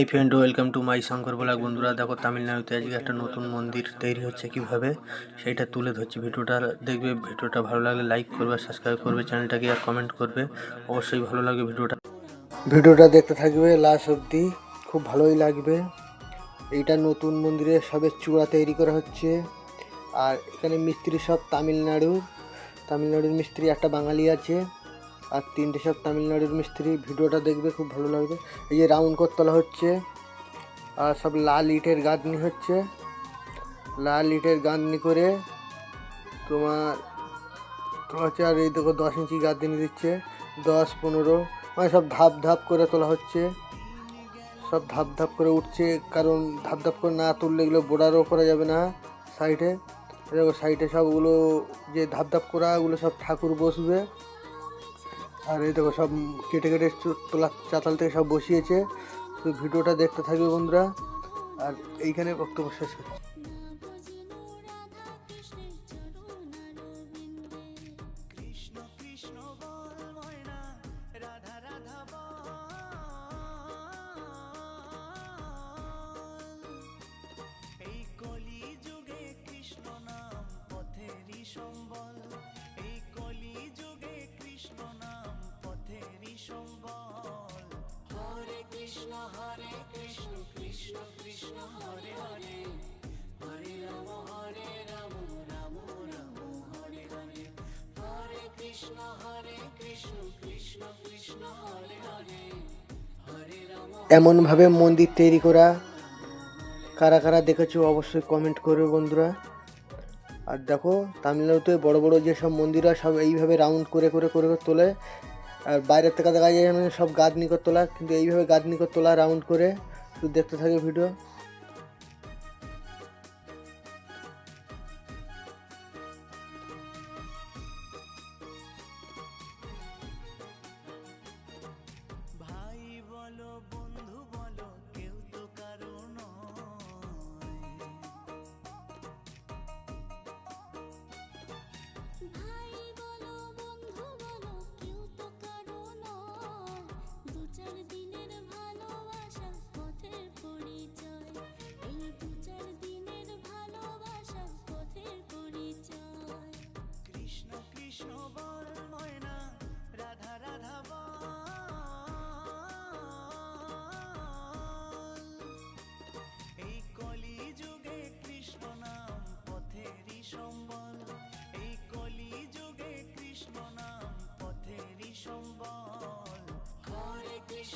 এই friend welcome to my Shankar blog বন্ধুরা, দেখো, তামিলনাড়ুতে আজকে একটা নতুন মন্দির তৈরি হচ্ছে কীভাবে, সেইটা তুলে ধরছি ভিডিওটা। দেখবে ভিডিওটা ভালো লাগলে লাইক করবে সাবস্ক্রাইব করবে চ্যানেলটাকে আর কমেন্ট করবে। অবশ্যই ভালো লাগবে ভিডিওটা। ভিডিওটা দেখতে থাকবে লাস্ট অবধি, খুব ভালোই লাগবে। এইটা নতুন মন্দিরে সবে চূড়া তৈরি করা হচ্ছে। আর এখানে মিস্ত্রি সব তামিলনাড়ুর। তামিলনাড়ুর মিস্ত্রি, একটা বাঙালি আছে। আর তিনটে সব তামিলনাড়ুর মিস্ত্রি। ভিডিওটা দেখবে, খুব ভালো লাগবে। এই যে রাউন্ড কোট তোলা হচ্ছে, আর সব লাল ইটের গাঁথনি হচ্ছে। লাল ইটের গাঁদনি করে তোমার তোমার হচ্ছে আর এই দেখো দশ ইঞ্চি গাঁথনি দিচ্ছে, দশ, পনেরো মানে সব ধাপ ধাপ করে তোলা হচ্ছে। সব ধাপ ধাপ করে উঠছে, কারণ ধাপ ধাপ করে না তুললে এগুলো বোর্ডারও করা যাবে না সাইডে। দেখো সাইডে সবগুলো যে ধাপ ধাপ করা, ওগুলো সব ঠাকুর বসবে। আর এই দেখো সব কেটে কেটে তোলা চাতাল থেকে সব বসিয়েছে। তো ভিডিওটা দেখতে থাকবে বন্ধুরা। আর এইখানে বক্তব্য শেষ করছি। সম্বল। হরে কৃষ্ণ কৃষ্ণ কৃষ্ণ, হরে হরে। হরে রাম হরে রাম রাম রাম, হরে হরে। হরে কৃষ্ণ হরে কৃষ্ণ কৃষ্ণ কৃষ্ণ, হরে হরে। এমনভাবে মন্দির তৈরি করা। কারা কারা দেখেছ অবশ্যই কমেন্ট করবে বন্ধুরা। আর দেখো, তামিলনাড়ুতে বড় বড় যেসব মন্দির হয়, সব এইভাবে রাউন্ড করে করে করে তোলে। আর বাইরের থেকে দেখা যায় সব গাদনি করতলা তোলা, কিন্তু এইভাবে গাদনি করতলা তোলা রাউন্ড করে দেখতে থাকে ভিডিও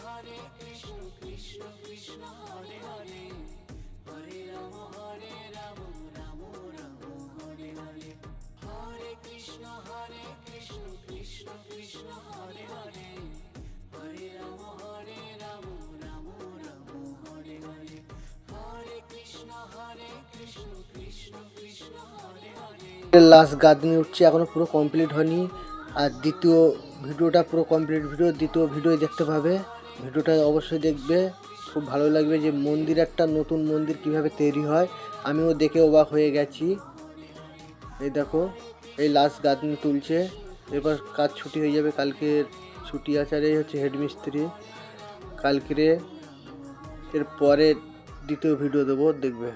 হরে কৃষ্ণ কৃষ্ণ কৃষ্ণ, হরে হরে। হরে রাম হরে রাম রাম রাম, হরে হরে। হরে কৃষ্ণ হরে কৃষ্ণ কৃষ্ণ কৃষ্ণ, হরে হরে। হরে রাম হরে রাম রাম রাম, হরে হরে। হরে কৃষ্ণ হরে কৃষ্ণ কৃষ্ণ কৃষ্ণ, হরে হরে। লাস্ট গাঁথনি উঠছে, এখনও পুরো কমপ্লিট হয়নি। আর দ্বিতীয় ভিডিওটা পুরো কমপ্লিট ভিডিও, দ্বিতীয় ভিডিও দেখতে পাবে। ভিডিওটা অবশ্যই দেখবে। খুব ভালো লাগবে যে মন্দির একটা নতুন মন্দির কীভাবে তৈরি হয়। আমিও দেখে অবাক হয়ে গেছি। এই দেখো, এই লাস্ট গাঁথনি তুলছে। এবার কাজ ছুটি হয়ে যাবে কালকে ছুটি আছে হচ্ছে হেডমিস্ত্রি। কালকে এর পরে দ্বিতীয় ভিডিও দেবো, দেখবে।